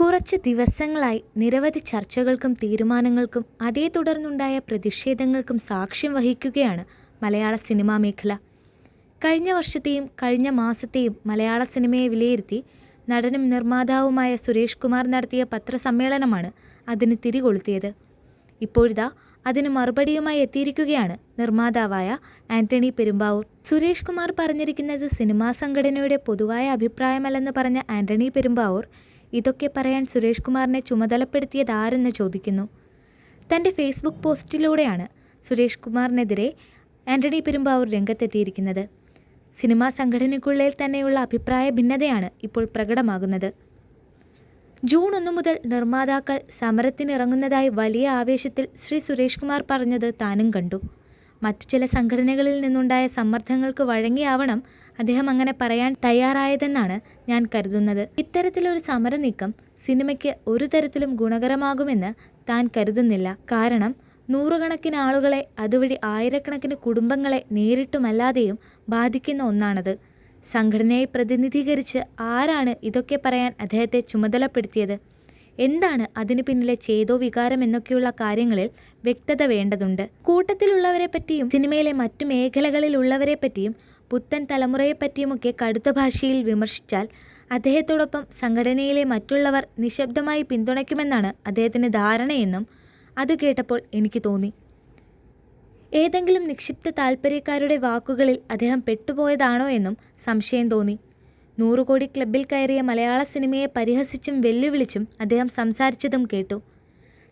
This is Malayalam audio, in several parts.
കുറച്ച് ദിവസങ്ങളായി നിരവധി ചർച്ചകൾക്കും തീരുമാനങ്ങൾക്കും അതേ തുടർന്നുണ്ടായ പ്രതിഷേധങ്ങൾക്കും സാക്ഷ്യം വഹിക്കുകയാണ് മലയാള സിനിമാ മേഖല. കഴിഞ്ഞ വർഷത്തെയും കഴിഞ്ഞ മാസത്തെയും മലയാള സിനിമയെ വിലയിരുത്തി നടനും നിർമ്മാതാവുമായ സുരേഷ് കുമാർ നടത്തിയ പത്രസമ്മേളനമാണ് അതിന് തിരികൊളുത്തിയത്. ഇപ്പോഴിതാ അതിന് മറുപടിയുമായി എത്തിയിരിക്കുകയാണ് നിർമ്മാതാവായ ആന്റണി പെരുമ്പാവൂർ. സുരേഷ് കുമാർ പറഞ്ഞിരിക്കുന്നത് സിനിമാ സംഘടനയുടെ പൊതുവായ അഭിപ്രായമല്ലെന്ന് പറഞ്ഞ ആന്റണി പെരുമ്പാവൂർ ഇതൊക്കെ പറയാൻ സുരേഷ് കുമാറിനെ ചുമതലപ്പെടുത്തിയത് ആരെന്ന് ചോദിക്കുന്നു. തന്റെ ഫേസ്ബുക്ക് പോസ്റ്റിലൂടെയാണ് സുരേഷ് കുമാറിനെതിരെ ആന്റണി പെരുമ്പാവൂർ രംഗത്തെത്തിയിരിക്കുന്നത്. സിനിമാ സംഘടനയ്ക്കുള്ളിൽ തന്നെയുള്ള അഭിപ്രായ ഭിന്നതയാണ് ഇപ്പോൾ പ്രകടമാകുന്നത്. ജൂൺ ഒന്ന് മുതൽ നിർമ്മാതാക്കൾ സമരത്തിനിറങ്ങുന്നതായി വലിയ ആവേശത്തിൽ ശ്രീ സുരേഷ് കുമാർ പറഞ്ഞത് താനും കണ്ടു. മറ്റു ചില സംഘടനകളിൽ നിന്നുണ്ടായ സമ്മർദ്ദങ്ങൾക്ക് വഴങ്ങിയാവണം അദ്ദേഹം അങ്ങനെ പറയാൻ തയ്യാറായതെന്നാണ് ഞാൻ കരുതുന്നത്. ഇത്തരത്തിലൊരു സമരനീക്കം സിനിമയ്ക്ക് ഒരു തരത്തിലും ഗുണകരമാകുമെന്ന് താൻ കരുതുന്നില്ല. കാരണം നൂറുകണക്കിന് ആളുകളെ അതുവഴി ആയിരക്കണക്കിന് കുടുംബങ്ങളെ നേരിട്ടുമല്ലാതെയും ബാധിക്കുന്ന ഒന്നാണത്. സംഘടനയെ പ്രതിനിധീകരിച്ച് ആരാണ് ഇതൊക്കെ പറയാൻ അദ്ദേഹത്തെ ചുമതലപ്പെടുത്തിയത്? എന്താണ് അതിനു പിന്നിലെ ചേതോ വികാരം എന്നൊക്കെയുള്ള കാര്യങ്ങളിൽ വ്യക്തത വേണ്ടതുണ്ട്. കൂട്ടത്തിലുള്ളവരെ പറ്റിയും സിനിമയിലെ മറ്റു മേഖലകളിലുള്ളവരെ പറ്റിയും പുത്തൻ തലമുറയെപ്പറ്റിയുമൊക്കെ കടുത്ത ഭാഷയിൽ വിമർശിച്ചാൽ അദ്ദേഹത്തോടൊപ്പം സംഘടനയിലെ മറ്റുള്ളവർ നിശബ്ദമായി പിന്തുണയ്ക്കുമെന്നാണ് അദ്ദേഹത്തിന് ധാരണയെന്നും അത് കേട്ടപ്പോൾ എനിക്ക് തോന്നി. ഏതെങ്കിലും നിക്ഷിപ്ത താൽപ്പര്യക്കാരുടെ വാക്കുകളിൽ അദ്ദേഹം പെട്ടുപോയതാണോ എന്നും സംശയം തോന്നി. നൂറുകോടി ക്ലബിൽ കയറിയ മലയാള സിനിമയെ പരിഹസിച്ചും വെല്ലുവിളിച്ചും അദ്ദേഹം സംസാരിച്ചതും കേട്ടു.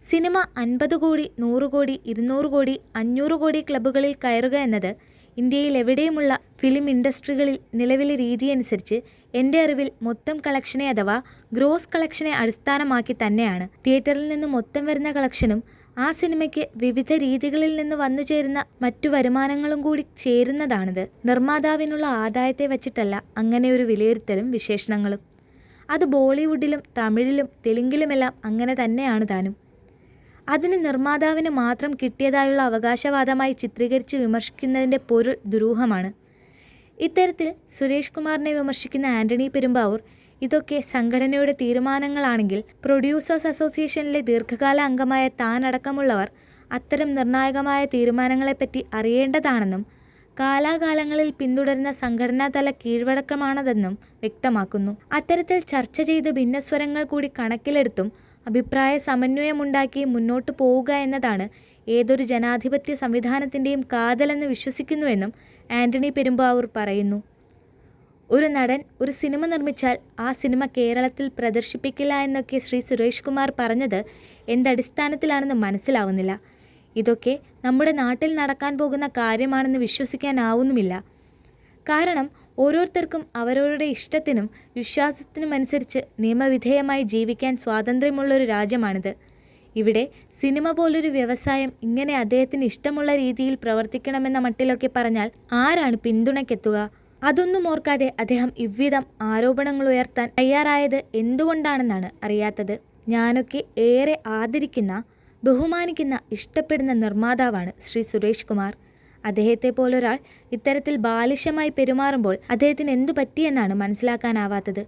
സിനിമ അൻപത് കോടി നൂറ് കോടി ഇരുന്നൂറ് കോടി അഞ്ഞൂറ് കോടി ക്ലബ്ബുകളിൽ കയറുക എന്നത് ഇന്ത്യയിൽ എവിടെയുമുള്ള ഫിലിം ഇൻഡസ്ട്രികളിൽ നിലവിലെ രീതിയനുസരിച്ച് എന്റെ അറിവിൽ മൊത്തം കളക്ഷനെ അഥവാ ഗ്രോസ് കളക്ഷനെ അടിസ്ഥാനമാക്കി തന്നെയാണ്. തിയേറ്ററിൽ നിന്ന് മൊത്തം വരുന്ന കളക്ഷനും ആ സിനിമയ്ക്ക് വിവിധ രീതികളിൽ നിന്ന് വന്നു ചേരുന്ന മറ്റു വരുമാനങ്ങളും കൂടി ചേരുന്നതാണിത്. നിർമ്മാതാവിനുള്ള ആദായത്തെ വച്ചിട്ടല്ല അങ്ങനെ ഒരു വിലയിരുത്തലും വിശേഷണങ്ങളും. അത് ബോളിവുഡിലും തമിഴിലും തെലുങ്കിലുമെല്ലാം അങ്ങനെ തന്നെയാണ് താനും. അതിന് നിർമ്മാതാവിന് മാത്രം കിട്ടിയതായുള്ള അവകാശവാദമായി ചിത്രീകരിച്ച് വിമർശിക്കുന്നതിന്റെ പൊരുൾ ദുരൂഹമാണ്. ഇത്തരത്തിൽ സുരേഷ് കുമാറിനെ വിമർശിക്കുന്ന ആന്റണി പെരുമ്പാവൂർ ഇതൊക്കെ സംഘടനയുടെ തീരുമാനങ്ങളാണെങ്കിൽ പ്രൊഡ്യൂസേഴ്സ് അസോസിയേഷനിലെ ദീർഘകാല അംഗമായ താനടക്കമുള്ളവർ അത്തരം നിർണായകമായ തീരുമാനങ്ങളെപ്പറ്റി അറിയേണ്ടതാണെന്നും കാലാകാലങ്ങളിൽ പിന്തുടരുന്ന സംഘടനാതല കീഴ്വഴക്കമാണതെന്നും വ്യക്തമാക്കുന്നു. അത്തരത്തിൽ ചർച്ച ചെയ്ത് ഭിന്നസ്വരങ്ങൾ കൂടി കണക്കിലെടുത്തും അഭിപ്രായ സമന്വയമുണ്ടാക്കി മുന്നോട്ടു പോവുക എന്നതാണ് ഏതൊരു ജനാധിപത്യ സംവിധാനത്തിന്റെയും കാതലെന്ന് വിശ്വസിക്കുന്നുവെന്നും ആന്റണി പെരുമ്പാവൂർ പറയുന്നു. ഒരു നടൻ ഒരു സിനിമ നിർമ്മിച്ചാൽ ആ സിനിമ കേരളത്തിൽ പ്രദർശിപ്പിക്കില്ല എന്നൊക്കെ ശ്രീ സുരേഷ് കുമാർ പറഞ്ഞത് എന്തടിസ്ഥാനത്തിലാണെന്ന് മനസ്സിലാവുന്നില്ല. ഇതൊക്കെ നമ്മുടെ നാട്ടിൽ നടക്കാൻ പോകുന്ന കാര്യമാണെന്ന് വിശ്വസിക്കാനാവുന്നുമില്ല. കാരണം ഓരോരുത്തർക്കും അവരവരുടെ ഇഷ്ടത്തിനും വിശ്വാസത്തിനും അനുസരിച്ച് നിയമവിധേയമായി ജീവിക്കാൻ സ്വാതന്ത്ര്യമുള്ളൊരു രാജ്യമാണിത്. ഇവിടെ സിനിമ പോലൊരു വ്യവസായം ഇങ്ങനെ അദ്ദേഹത്തിന് ഇഷ്ടമുള്ള രീതിയിൽ പ്രവർത്തിക്കണമെന്ന മട്ടിലൊക്കെ പറഞ്ഞാൽ ആരാണ് പിന്തുണയ്ക്കെത്തുക? അതൊന്നും ഓർക്കാതെ അദ്ദേഹം ഇவ்விധം ആരോപണങ്ങൾ ഉയർത്താൻ തയ്യാറായത് എന്തുകൊണ്ടാണെന്നാണ് അറിയാത്തത്? ഞാനൊക്കെ ഏറെ ആദരിക്കുന്ന ബഹുമാനിക്കുന്ന ഇഷ്ടപ്പെടുന്ന നിർമ്മാതാവാണ് ശ്രീ സുരേഷ് കുമാർ. അദ്ദേഹത്തെ പോലൊരാൾ ഇത്തരത്തിൽ ബാലിശമായി പെരുമാറുമ്പോൾ അദ്ദേഹത്തിന് എന്തു പറ്റിയെന്നാണ് മനസ്സിലാക്കാനാവാത്തത്.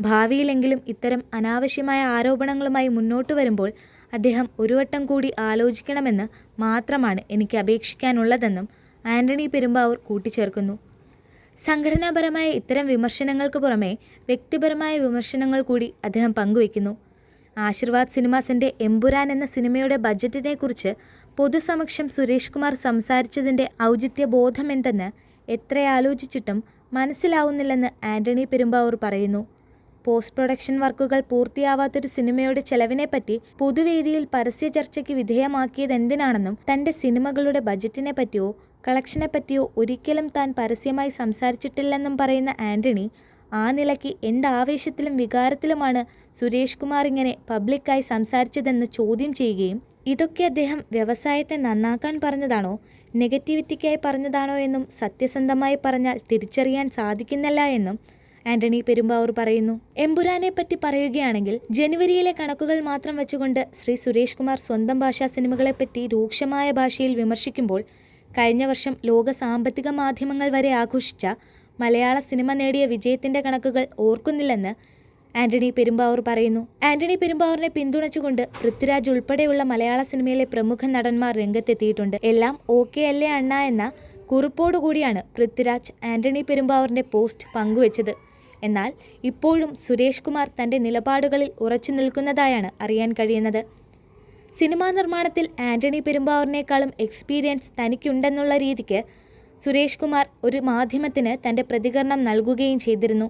ഭാവിയിലെങ്കിലും ഇത്തരം അനാവശ്യമായ ആരോപണങ്ങളുമായി മുന്നോട്ട് വരുമ്പോൾ അദ്ദേഹം ഒരു വട്ടം കൂടി ആലോചിക്കണമെന്ന് മാത്രമാണ് എനിക്ക് അപേക്ഷിക്കാനുള്ളതെന്നും ആന്റണി പെരുമ്പാവൂർ കൂട്ടിച്ചേർക്കുന്നു. സംഘടനാപരമായ ഇത്തരം വിമർശനങ്ങൾക്ക് പുറമെ വ്യക്തിപരമായ വിമർശനങ്ങൾ കൂടി അദ്ദേഹം പങ്കുവയ്ക്കുന്നു. ആശീർവാദ് സിനിമാസിന്റെ എമ്പുരാൻ എന്ന സിനിമയുടെ ബജറ്റിനെക്കുറിച്ച് പൊതുസമക്ഷം സുരേഷ് കുമാർ സംസാരിച്ചതിന്റെ ഔചിത്യ ബോധമെന്തെന്ന് എത്ര ആലോചിച്ചിട്ടും മനസ്സിലാവുന്നില്ലെന്ന് ആന്റണി പെരുമ്പാവൂർ പറയുന്നു. പോസ്റ്റ് പ്രൊഡക്ഷൻ വർക്കുകൾ പൂർത്തിയാവാത്തൊരു സിനിമയുടെ ചെലവിനെപ്പറ്റി പൊതുവേദിയിൽ പരസ്യ ചർച്ചയ്ക്ക് വിധേയമാക്കിയതെന്തിനാണെന്നും തന്റെ സിനിമകളുടെ ബജറ്റിനെ പറ്റിയോ കളക്ഷനെ പറ്റിയോ ഒരിക്കലും താൻ പരസ്യമായി സംസാരിച്ചിട്ടില്ലെന്നും പറയുന്ന ആന്റണി ആ നിലയ്ക്ക് എന്താവേശത്തിലും വികാരത്തിലുമാണ് സുരേഷ് കുമാർ ഇങ്ങനെ പബ്ലിക്കായി സംസാരിച്ചതെന്ന് ചോദ്യം ചെയ്യുകയും ഇതൊക്കെ അദ്ദേഹം വ്യവസായത്തെ നന്നാക്കാൻ പറഞ്ഞതാണോ നെഗറ്റിവിറ്റിക്കായി പറഞ്ഞതാണോ എന്നും സത്യസന്ധമായി പറഞ്ഞാൽ തിരിച്ചറിയാൻ സാധിക്കുന്നില്ല എന്നും ആന്റണി പെരുമ്പാവൂർ പറയുന്നു. എമ്പുരാനെ പറ്റി പറയുകയാണെങ്കിൽ ജനുവരിയിലെ കണക്കുകൾ മാത്രം വെച്ചുകൊണ്ട് ശ്രീ സുരേഷ് കുമാർ സ്വന്തം ഭാഷാ സിനിമകളെപ്പറ്റി രൂക്ഷമായ ഭാഷയിൽ വിമർശിക്കുമ്പോൾ കഴിഞ്ഞ വർഷം ലോക സാമ്പത്തിക മാധ്യമങ്ങൾ വരെ ആഘോഷിച്ച മലയാള സിനിമ നേടിയ വിജയത്തിന്റെ കണക്കുകൾ ഓർക്കുന്നില്ലെന്ന് ആന്റണി പെരുമ്പാവൂർ പറയുന്നു. ആന്റണി പെരുമ്പാവൂരിനെ പിന്തുണച്ചുകൊണ്ട് പൃഥ്വിരാജ് ഉൾപ്പെടെയുള്ള മലയാള സിനിമയിലെ പ്രമുഖ നടന്മാർ രംഗത്തെത്തിയിട്ടുണ്ട്. എല്ലാം ഓക്കെ അല്ലേ അണ്ണ എന്ന കുറിപ്പോടുകൂടിയാണ് പൃഥ്വിരാജ് ആന്റണി പെരുമ്പാവൂരിന്റെ പോസ്റ്റ് പങ്കുവച്ചത്. എന്നാൽ ഇപ്പോഴും സുരേഷ് കുമാർ തന്റെ നിലപാടുകളിൽ ഉറച്ചു നിൽക്കുന്നതായാണ് അറിയാൻ കഴിയുന്നത്. സിനിമാ നിർമ്മാണത്തിൽ ആന്റണി പെരുമ്പാവൂരിനേക്കാളും എക്സ്പീരിയൻസ് തനിക്കുണ്ടെന്നുള്ള രീതിക്ക് സുരേഷ് കുമാർ ഒരു മാധ്യമത്തിന് തന്റെ പ്രതികരണം നൽകുകയും ചെയ്തിരുന്നു.